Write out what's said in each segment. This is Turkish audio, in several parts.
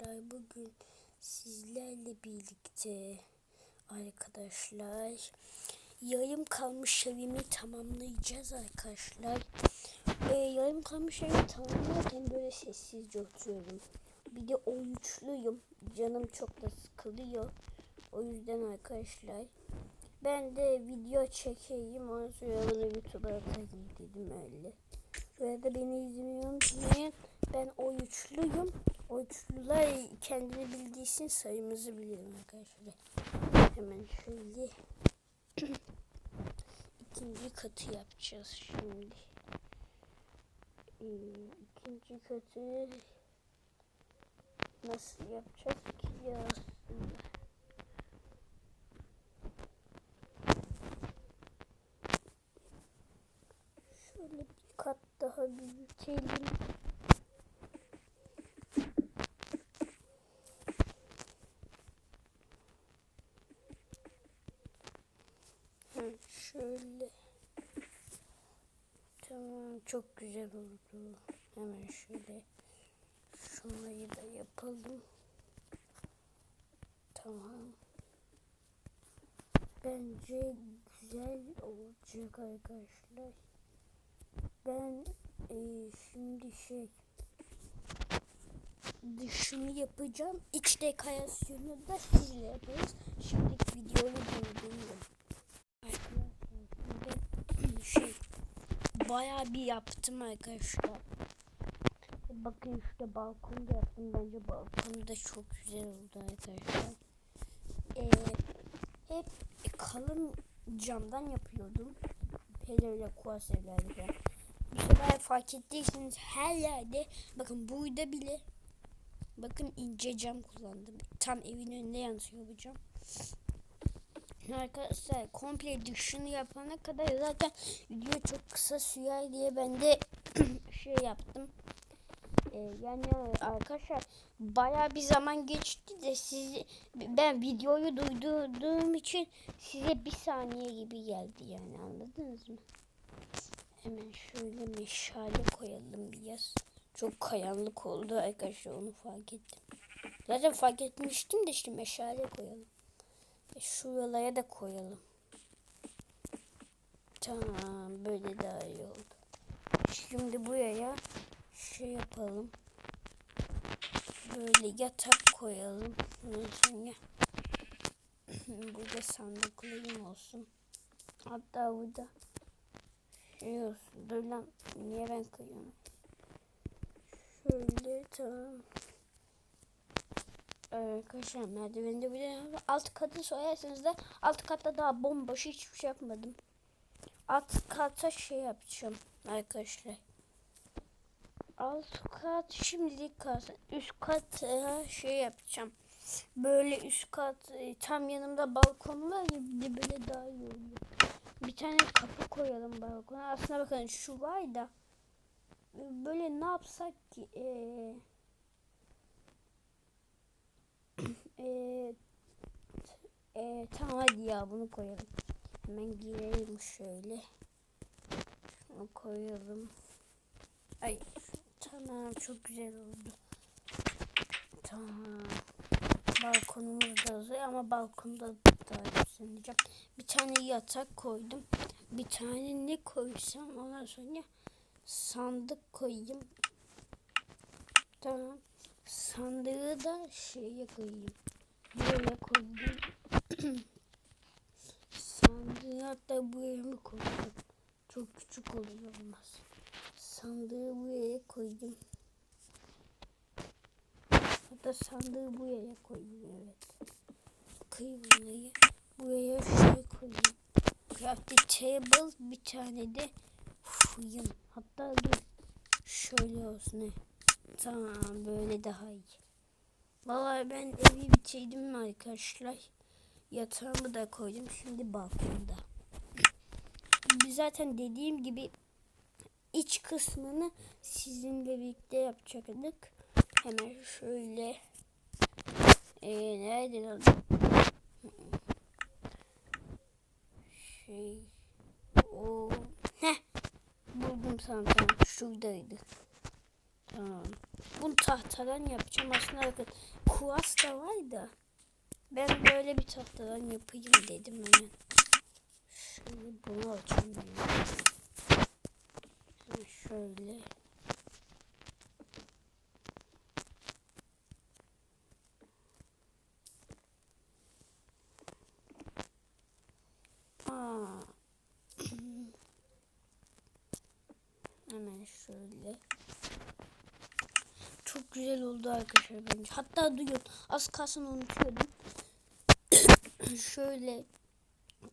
arkadaşlar bugün sizlerle birlikte arkadaşlar yarım kalmış evimi tamamlayacağız arkadaşlar. Ee, yarım kalmış evimi tamamlarken böyle sessizce oturuyorum. Bir de oyunçluyum. Canım çok da sıkılıyor. O yüzden arkadaşlar ben de video çekeyim. Ondan sonra bunu YouTube'a atayım dedim öyle. Şöyle de beni unutmayın. Ben oyunçluyum. Oyunçlular kendini bildiği için sayımızı biliyorum arkadaşlar. Hemen şöyle ikinci katı yapacağız şimdi. Ee, ikinci katı nasıl yapacağız ki ya? Şöyle bir kat daha büyütelim. Hı, şöyle. Tamam çok güzel oldu. Hemen şöyle şunları da yapalım. Tamam. Bence güzel olacak arkadaşlar. Ben e, şimdi şey dışını yapacağım. İç dekorasyonu da sizle yaparız. Şimdi videoyu durduruyorum. Arkadaşlar şimdi şey bayağı bir yaptım arkadaşlar. Bakın işte balkonda yaptım. Bence balkonda çok güzel oldu arkadaşlar. Ee, hep kalın camdan yapıyordum. Hele öyle kuas evlerde falan. Bu sefer fark ettiyseniz her yerde bakın burada bile bakın ince cam kullandım. Tam evin önünde yansıyor bu cam. Arkadaşlar komple dışını yapana kadar zaten video çok kısa sürer diye ben de şey yaptım. Ee, yani arkadaşlar baya bir zaman geçti de siz ben videoyu duyduğum için size bir saniye gibi geldi yani anladınız mı? Hemen şöyle meşale koyalım biraz. Çok kayanlık oldu arkadaşlar onu fark ettim. Zaten fark etmiştim de işte meşale koyalım. Ve şuralara da koyalım. Tamam böyle daha iyi oldu. Şimdi buraya şey yapalım. Böyle yatak koyalım. Sonra burada sandıklarım olsun. Hatta burada şey olsun. Dur lan niye ben koyuyorum? Şöyle tamam. Arkadaşlar merdivende bir alt katı soyarsanız da alt katta daha bomboş hiçbir şey yapmadım. Alt kata şey yapacağım arkadaşlar. Alt kat şimdilik kalsın. Üst kat şey yapacağım. Böyle üst kat e, tam yanımda balkon var ya bir de böyle daha iyi oluyor. Bir tane kapı koyalım balkona. Aslında bakın şu var da e, böyle ne yapsak ki eee Ee, e, tamam hadi ya bunu koyalım. Hemen girelim şöyle. Şunu koyalım. Ay tamam çok güzel oldu. Tamam. Balkonumuz da hazır ama balkonda daha düzenleyeceğim. Bir tane yatak koydum. Bir tane ne koysam ondan sonra sandık koyayım. Tamam. Sandığı da şeye koyayım. Buraya koydum. Sandığı hatta buraya mı koydum? Çok küçük olur olmaz. Sandığı buraya koydum. Hatta sandığı buraya koyayım evet. Burayı. Buraya şey koyayım. Crafting table bir tane de fuyum. Hatta dur. Şöyle olsun. Tamam böyle daha iyi. Vallahi ben evi bitirdim arkadaşlar. Yatağımı da koydum. Şimdi balkonda. Zaten dediğim gibi iç kısmını sizinle birlikte yapacaktık. Hemen şöyle ee, nerede? Şey o heh buldum sanırım şuradaydı. Bunu tahtadan yapacağım. Aslında bakın kuas da var da. Ben böyle bir tahtadan yapayım dedim hemen. Şimdi bunu açayım Şöyle. Hemen şöyle. Güzel oldu arkadaşlar bence. Hatta duyun az kalsın unutuyordum. şöyle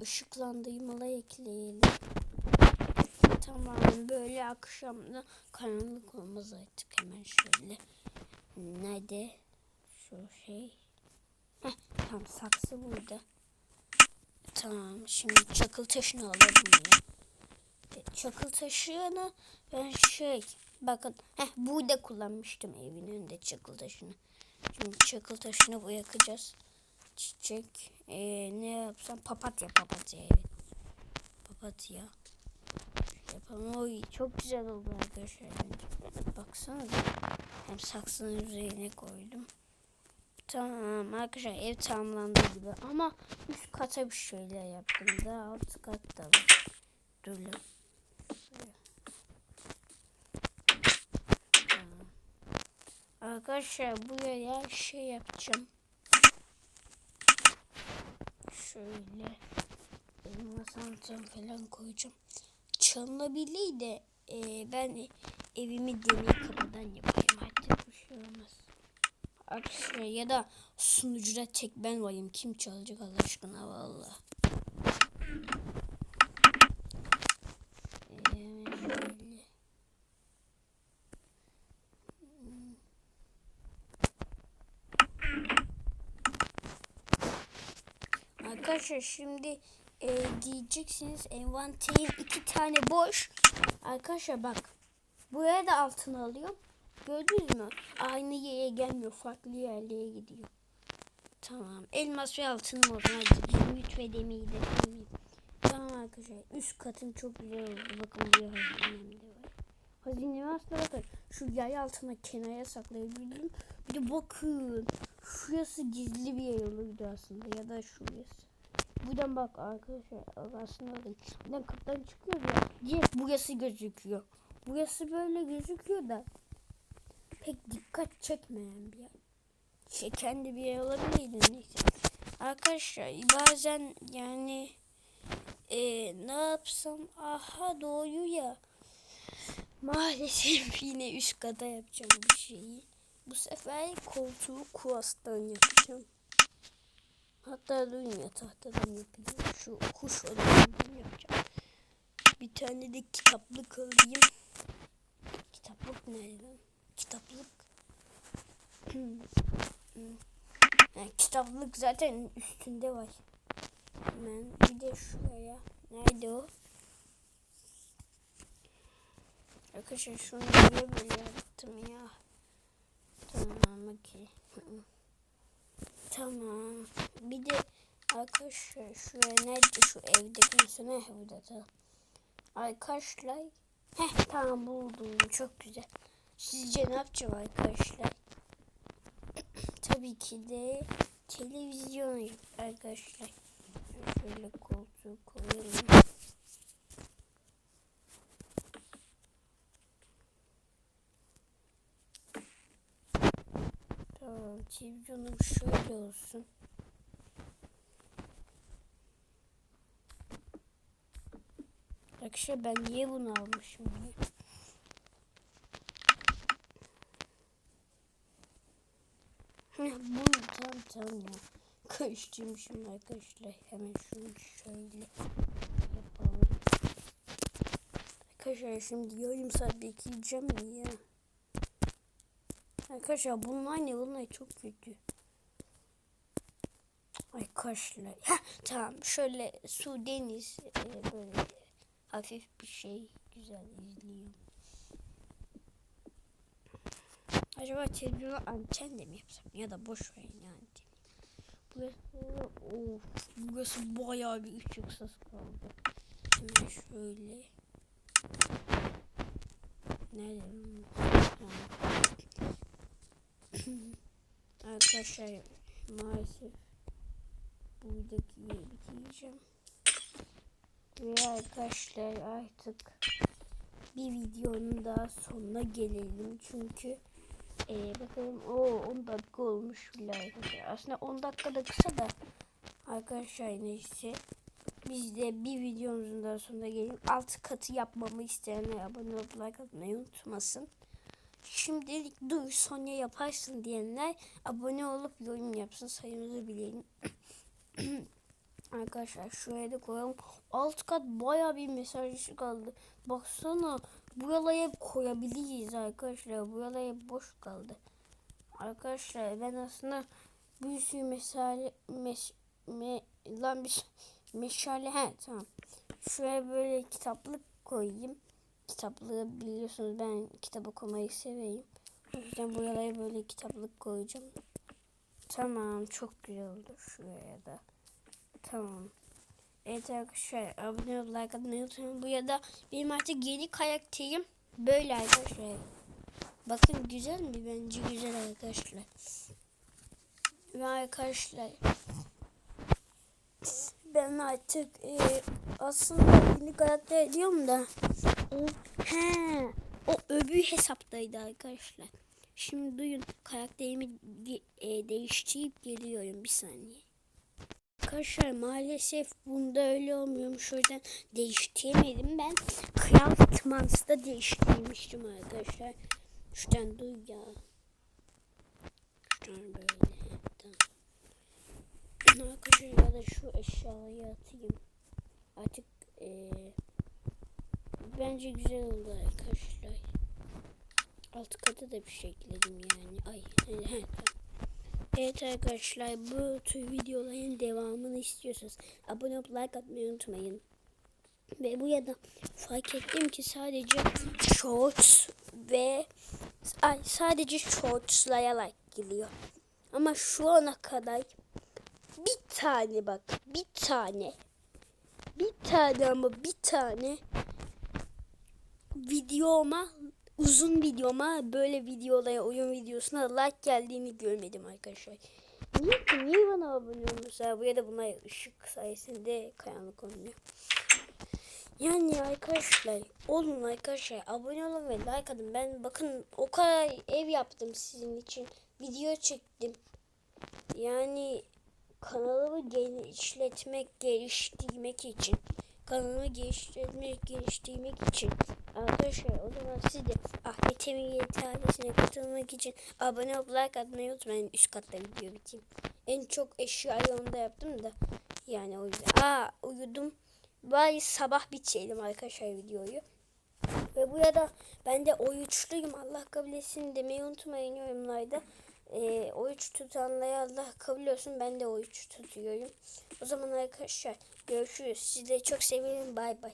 ışıklandırmalar ekleyelim. Tamam böyle akşamda karanlık olmaz artık hemen şöyle. Nerede? Şu şey. Heh, tamam saksı burada. Tamam şimdi çakıl taşını alalım ya. E, Çakıl taşını ben şey bakın heh, burada kullanmıştım evin önünde çakıl taşını. Şimdi çakıl taşını bırakacağız. Çiçek ee, ne yapsam papatya papatya evet. Papatya. Yapalım. Oy çok güzel oldu arkadaşlar. Baksanıza. Hem saksının üzerine koydum. Tamam arkadaşlar ev tamamlandı gibi ama üst kata bir şeyler yaptım da alt kat da var. Dur lan. Tamam. Arkadaşlar buraya şey yapacağım. Şöyle elma santim falan koyacağım. Çalınabilir de e, ben evimi demir kapıdan yapayım artık bir şey olmaz. Arkadaşlar ya da sunucuda tek ben varım. Kim çalacak Allah aşkına valla. Ee, şöyle. Arkadaşlar şimdi e, diyeceksiniz envanterin iki tane boş. Arkadaşlar bak. Buraya da altın alıyorum. Gördünüz mü? Aynı yere gelmiyor. Farklı yerlere gidiyor. Tamam. Elmas ve altınım o zaman. Zümrüt ve demiri de koyayım. Tamam arkadaşlar. Üst katım çok güzel oldu. Bakın buraya hazinem de var. Hazinemi aslında bakın. Şu yay altına kenara saklayabildim. Bir de bakın. Şurası gizli bir yer olurdu aslında. Ya da şurası. Buradan bak arkadaşlar. Aslında bakın. Buradan kapıdan çıkıyor ya. Direkt burası gözüküyor. Burası böyle gözüküyor da pek dikkat çekmeyen bir yer. Şey kendi bir yer olabilirdi neyse. Arkadaşlar bazen yani e, ne yapsam aha doğuyor ya. Maalesef yine üst kata yapacağım bir şeyi. Bu sefer koltuğu kuastan yapacağım. Hatta duyun ya tahtadan yapayım. Şu kuş odanından yapacağım. Bir tane de kitaplık alayım. Kitaplık nerede? Kitaplık. yani kitaplık zaten üstünde var. Hemen bir de şuraya. Nerede o? Arkadaşlar şunu niye böyle yaptım ya? Tamam okey. Tamam. Bir de arkadaşlar şuraya nerede şu evdeki mesela burada da. Arkadaşlar Heh tamam buldum çok güzel. Sizce ne yapacağım arkadaşlar? Tabii ki de televizyon arkadaşlar. Şöyle koltuğu koyalım. Tamam televizyonum şöyle olsun. Arkadaşlar ben niye bunu almışım bu tam tam ya. Karıştırmışım arkadaşlar. Hemen şunu şöyle yapalım. Arkadaşlar şimdi yarım saat bekleyeceğim ya? Arkadaşlar bunlar ne? Bunlar çok kötü. Arkadaşlar. Heh, tamam şöyle su deniz e, böyle hafif bir şey güzel izliyorum. Acaba televizyona anten de mi yapsam ya da boş verin yani. Burası, of, burası bayağı bir ışıksız kaldı. Hemen şöyle. Nerede? Arkadaşlar maalesef buradaki yeri bitireceğim. Ve arkadaşlar artık bir videonun daha sonuna gelelim. Çünkü e, bakalım o 10 dakika olmuş bile arkadaşlar. Aslında 10 dakika da kısa da arkadaşlar neyse. Biz de bir videomuzun daha sonuna gelelim. Alt katı yapmamı isteyenler abone olup like atmayı unutmasın. Şimdilik dur sonra yaparsın diyenler abone olup yorum yapsın sayımızı bilelim. Arkadaşlar şuraya da koyalım. Alt kat baya bir mesaj kaldı. Baksana buralara hep koyabiliriz arkadaşlar. Buralar hep boş kaldı. Arkadaşlar ben aslında bir sürü mesale mes, me, lan bir meşale he tamam. Şuraya böyle kitaplık koyayım. Kitaplığı biliyorsunuz ben kitap okumayı severim. O yüzden buralara böyle kitaplık koyacağım. Tamam çok güzel oldu şuraya da. Tamam. Evet arkadaşlar abone ol like atmayı unutmayın. Bu ya da benim artık yeni karakterim böyle arkadaşlar. Bakın güzel mi? Bence güzel arkadaşlar. Ve arkadaşlar ben artık e, aslında yeni karakter diyorum da o, he, o öbür hesaptaydı arkadaşlar. Şimdi duyun karakterimi de, e, değiştirip geliyorum bir saniye. Arkadaşlar maalesef bunda öyle olmuyormuş. O yüzden değiştiremedim ben. Kral Tmans'da değiştirmiştim arkadaşlar. Şuradan duy ya. Şuradan böyle. Arkadaşlar ya da şu eşyayı atayım. Artık ee, bence güzel oldu arkadaşlar. Alt kata da bir şey yani. Ay. Evet arkadaşlar bu tür videoların devamını istiyorsanız abone olup like atmayı unutmayın. Ve bu ya da fark ettim ki sadece shorts ve ay sadece shortslara like geliyor. Ama şu ana kadar bir tane bak bir tane bir tane ama bir tane videoma uzun videoma böyle videolara oyun videosuna like geldiğini görmedim arkadaşlar. Niye ki? Niye bana abone olmuşlar? Bu ya da buna ışık sayesinde karanlık olmuyor. Yani arkadaşlar olun arkadaşlar abone olun ve like atın. Ben bakın o kadar ev yaptım sizin için. Video çektim. Yani kanalımı genişletmek, geliştirmek için kanalımı geliştirmek, geliştirmek için arkadaşlar o zaman siz de Ahmet Emin ailesine katılmak için abone olup like atmayı unutmayın. Üst katta video biteyim. En çok eşyayı onda yaptım da yani o yüzden. Aa uyudum. Bari sabah bitirelim arkadaşlar videoyu. Ve bu ya da ben de o üçlüyüm Allah kabul etsin demeyi unutmayın yorumlarda. Ee, o üç tutanları Allah kabul olsun ben de o üç tutuyorum. O zaman arkadaşlar görüşürüz. Sizleri çok seviyorum. Bay bay.